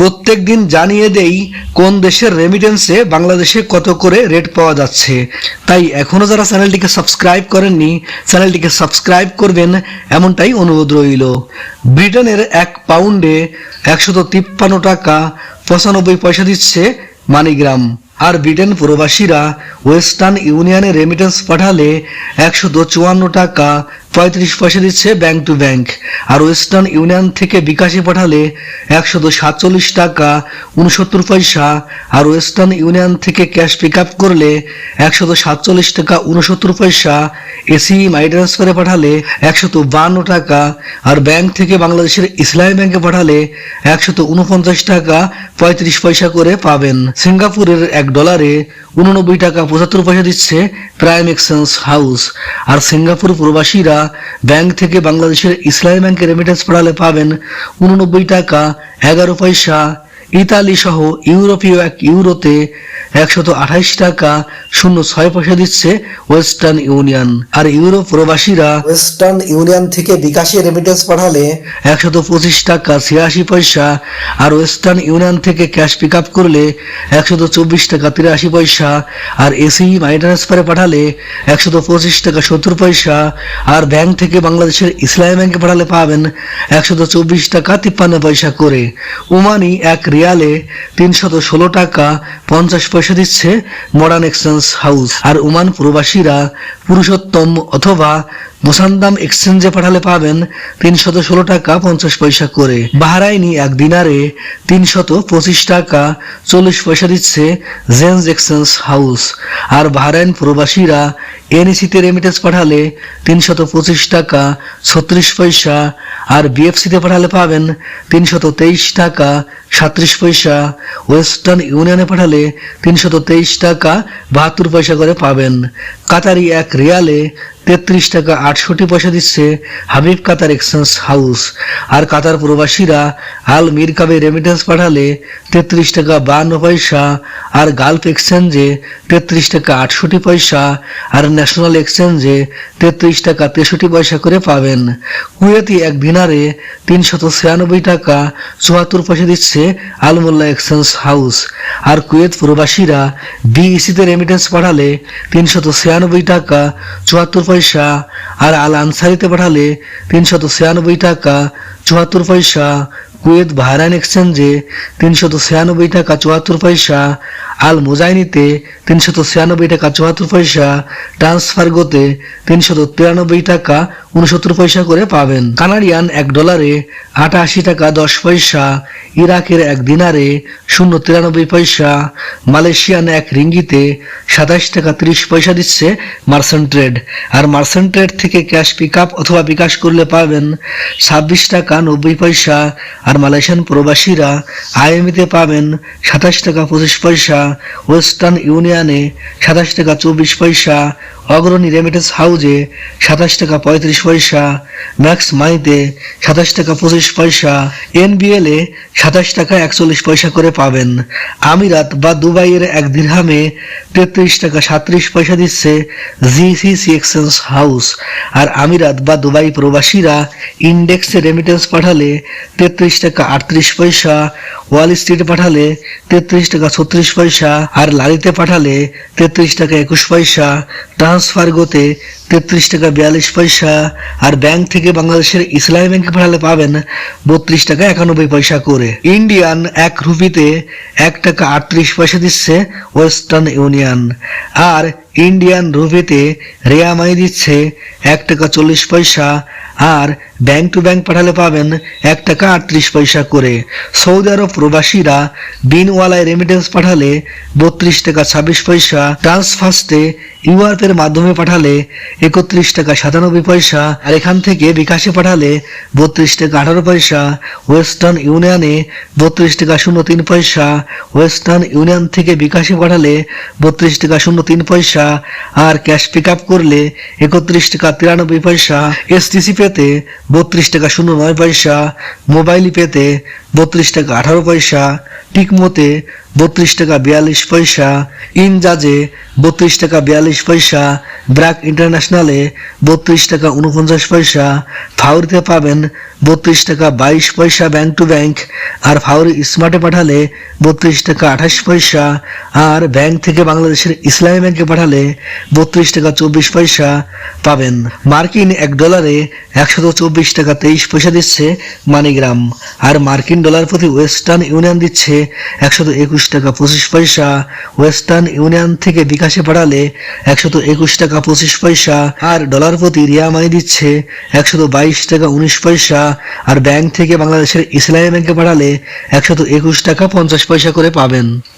প্রত্যেক দিন জানিয়ে দেই কোন দেশের রেমিটেন্সে বাংলাদেশে কত করে রেট পাওয়া যাচ্ছে। তাই এখনও যারা চ্যানেলটিকে সাবস্ক্রাইব করেননি, চ্যানেলটিকে সাবস্ক্রাইব করবেন, এমনটাই অনুরোধ রইল। ব্রিটেনের এক পাউন্ডে একশত তিপ্পান্ন টাকা পঁচানব্বই পয়সা দিচ্ছে মানিগ্রাম। আর ব্রিটেন প্রবাসীরা ওয়েস্টার্ন ইউনিয়নে রেমিটেন্স পাঠালে চুয়ান্ন টাকা পঁয়ত্রিশ পয়সা দিচ্ছে ব্যাংক টু ব্যাংক আর ওয়েস্টার্ন ইউনিয়ন থেকে বিকাশে পাঠালে একশত সাতচল্লিশ টাকা উনসত্তর পয়সা। আর ওয়েস্টার্ন ইউনিয়ন থেকে ক্যাশ পিক আপ করলে একশত সাতচল্লিশ টাকা উনসত্তর পয়সা। এসি মাই ট্রান্সফারে পাঠালে একশত বান্ন টাকা। আর ব্যাংক থেকে বাংলাদেশের ইসলামী ব্যাংকে পাঠালে একশত উনপঞ্চাশ টাকা পঁয়ত্রিশ পয়সা করে পাবেন। সিঙ্গাপুরের এক ডলারে উননব্বই টাকা পঁচাত্তর পয়সা দিচ্ছে প্রাইম এক্সচেঞ্জ হাউস আর সিঙ্গাপুর প্রবাসীরা ব্যাংক থেকে বাংলাদেশের ইসলামী ব্যাংকে রেমিটেন্স পড়ালে পাবেন উননব্বই টাকা এগারো পয়সা ইতালি সহ ইউরোপীয় এক ইউরোতে একশত আঠাইশ টাকা শূন্য ছয় পয়সা দিচ্ছে ওয়েস্টার্ন ইউনিয়ন। আর ইউরোপ প্রবাসীরা ওয়েস্টার্ন ইউনিয়ন থেকে বিকাশে রেমিটেন্স পাঠালে একশত পঁচিশ টাকা ছিয়াশি পয়সা আর ওয়েস্টার্ন ইউনিয়ন থেকে ক্যাশ পিক আপ করলে একশত চব্বিশ টাকা তিরাশি পয়সা আর এসি মানি ট্রান্সফারে পাঠালে একশত পঁচিশ টাকা সত্তর পয়সা আর ব্যাংক থেকে বাংলাদেশের ইসলামী ব্যাংকে পাঠালে পাবেন একশত চব্বিশ টাকা তিপ্পান্ন পয়সা করে। ওমানি এক রিয়ালে তিনশত ষোলো টাকা পঞ্চাশ পয়সা দিচ্ছে মডার্ন এক্সচেঞ্জ হাউস। আর ওমান প্রবাসীরা পুরুষোত্তম অথবা মোসান্দাম এক্সচেঞ্জে পাঠালে পাবেন তিনশত ষোলো টাকা পঞ্চাশ পয়সা করে। বাহারাইনি এক দিনারে তিনশত পঁচিশ টাকা চল্লিশ পয়সা দিচ্ছে জেন্স এক্সচেঞ্জ হাউস আর বাহারাইন প্রবাসীরা এনইসিতে রেমিটেন্স পাঠালে তিনশত পঁচিশ টাকা ছত্রিশ পয়সা। আর বিএফসিতে পাঠালে পাবেন তিনশত তেইশ টাকা সাত্রিশ পয়সা। ওয়েস্টার্ন ইউনিয়নে পাঠালে তিনশত তেইশ টাকা বাহাত্তর পয়সা করে পাবেন। কাতারি এক রিয়ালে তেত্রিশ টাকা আটষট্টি পয়সা দিচ্ছে হাবিব কাতার এক্সচেঞ্জ হাউস। আর কাতার প্রবাসীরা আল মির কাবে রেমিটেন্স পাঠালে তেত্রিশ টাকা বান্ন পয়সা, আর গালফ এক্সচেঞ্জে তেত্রিশ টাকা আটষট্টি পয়সা, আর ন্যাশনাল এক্সচেঞ্জে তেত্রিশ টাকা তেষট্টি পয়সা করে পাবেন। কুয়েতি এক দিনারে তিনশত ছিয়ানব্বই টাকা চুয়াত্তর পয়সা দিচ্ছে আলমোল্লা এক্সচেঞ্জ হাউস। আর কুয়েত প্রবাসীরা বিইসিতে রেমিটেন্স পাঠালে তিনশত ছিয়ানব্বই টাকা চুয়াত্তর পয়সা আর আল আনসারিতে পাঠালে তিনশত ছিয়ানব্বই টাকা চুয়াত্তর পয়সা কুয়েত বাহরাইন এক্সচেঞ্জে তিনশত ছিয়ানব্বই টাকা চুয়াত্তর পয়সা আল মুজাইনিতে তিনশত ছিয়ানব্বই টাকা চুয়াত্তর পয়সা, ট্রান্সফারগোতে তিনশত তিরানব্বই টাকা উনসত্তর পয়সা করে পাবেন। কানাডিয়ান এক ডলারে আটাশি টাকা দশ পয়সা, ইরাকের এক দিনারে শূন্য তিরানব্বই পয়সা, মালয়েশিয়ান এক রিঙ্গিতে সাতাশ টাকা ত্রিশ পয়সা দিচ্ছে মার্সেন্ট ট্রেড। আর মার্সেন্ট ট্রেড থেকে ক্যাশ পিক আপ অথবা বিকাশ করলে পাবেন ছাব্বিশ টাকা নব্বই পয়সা আর মালয়েশিয়ান প্রবাসীরা আইএমইতে পাবেন সাতাশ টাকা পঁচিশ পয়সা, ওয়েস্টার্ন ইউনিয়নে সাতাশ টাকা চব্বিশ পয়সা, অগ্রণী রেমিটেন্স হাউজে সাতাশ টাকা পঁয়ত্রিশ পয়সা, ম্যাক্স মাইতে সাতাশ টাকা পঁচিশ পয়সা, এনবিএল এ সাতাশ টাকা একচল্লিশ পয়সা করে পাবেন। আমিরাত বা দুবাইয়ের এক দিরহামে তেত্রিশ টাকা সাত্রিশ পয়সা দিচ্ছে জিসিসি এক্সচেঞ্জ হাউস। আর আমিরাত বা দুবাই প্রবাসীরা ইন্ডেক্সে রেমিটেন্স পাঠালে তেত্রিশ টাকা আটত্রিশ পয়সা। ওয়াল স্ট্রিটে পাঠালে তেত্রিশ টাকা ছত্রিশ পয়সা। আর লারিতে পাঠালে তেত্রিশ টাকা একুশ পয়সা। ট্রান্সফারগোতে তেত্রিশ টাকা বিয়াল্লিশ পয়সা। আর ব্যাংক থেকে বাংলাদেশের ইসলামী ব্যাংকে পাঠালে পাবেন বত্রিশ টাকা একানব্বই পয়সা করে। ইন্ডিয়ান এক রুপিতে এক টাকা আটত্রিশ পয়সা দিচ্ছে ওয়েস্টার্ন ইউনিয়ন আর ইন্ডিয়ান রুপিতে রেয়া মানি দিচ্ছে এক টাকা চল্লিশ পয়সা আর ব্যাংক টু ব্যাংক পাঠালে পাবেন এক টাকা আটত্রিশ পয়সা করে। সৌদি আরব প্রবাসীরা বিনওয়ালায় রেমিটেন্স পাঠালে বত্রিশ টাকা ছাব্বিশ পয়সা ট্রান্সফার্স্টে ইউআরপের মাধ্যমে পাঠালে একত্রিশ টাকা সাতানব্বই পয়সা আর এখান থেকে বিকাশে পাঠালে বত্রিশ টাকা আঠারো পয়সা, ওয়েস্টার্ন ইউনিয়নে বত্রিশ টাকা শূন্য তিন পয়সা, ওয়েস্টার্ন ইউনিয়ন থেকে বিকাশে পাঠালে বত্রিশ টাকা শূন্য তিন পয়সা পয়সা আর ক্যাশ পিক আপ করলে একত্রিশ টাকা তিরানব্বই পয়সা এসটিসি পেতে বত্রিশ টাকা শূন্য নয় পয়সা মোবাইল পেতে বত্রিশ টাকা আঠারো পয়সা টিকমোতে বত্রিশ টাকা বিয়াল্লিশ পয়সা ইনজাজে বত্রিশ টাকা বিয়াল্লিশ পয়সা ব্র্যাক ইন্টারন্যাশনালে বত্রিশ টাকা উনপঞ্চাশ পয়সা, ফাউরিতে পাবেন বত্রিশ টাকা বাইশ পয়সা ব্যাংক টু ব্যাংক, আর ফাউরি স্মার্টে পাঠালে বত্রিশ টাকা আঠাশ পয়সা, আর ব্যাংক থেকে বাংলাদেশের ইসলামী ব্যাংকে পাঠালে বত্রিশ টাকা চব্বিশ পয়সা পাবেন। মার্কিন এক ডলারে একশত চব্বিশ টাকা তেইশ পয়সা দিচ্ছে মানিগ্রাম, আর মার্কিন ডলার প্রতি ওয়েস্টার্ন ইউনিয়ন দিচ্ছে একশত একুশ টাকা পঁচিশ পয়সা। ওয়েস্টার্ন ইউনিয়ন থেকে বিকাশে পাঠালে একশত একুশ টাকা পঁচিশ পয়সা আর ডলার প্রতি রিয়া মানি দিচ্ছে একশত বাইশ টাকা উনিশ পয়সা আর ব্যাংক থেকে বাংলাদেশের ইসলামী ব্যাংকে পাঠালে একশত একুশ টাকা পঞ্চাশ পয়সা করে পাবেন।